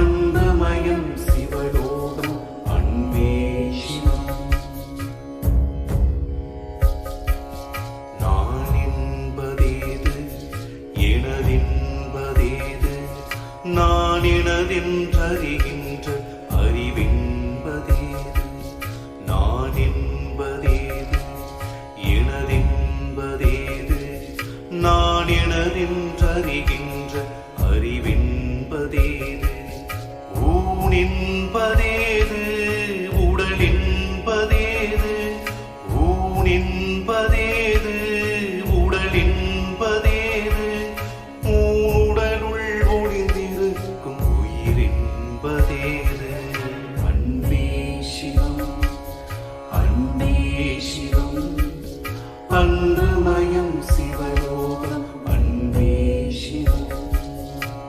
அன்னமயம் சிவலோகம் அன்பே சிவா நான் என்பதேது எனதென்பதேது நான் எனதென்றறிகின்ற அறிவென்பதேது. நான் என்பதேது எனதென்பதேது நான் எனதென்றறிகின்ற அறிவென்பதேது. இன்பதேது உடல் இன்பதேது உடலுள் ஒளிந்திருக்கும் உயிர் இன்பதேது அன்பே சிவம் அன்பே சிவம் அன்புமயம் சிவலோகம்.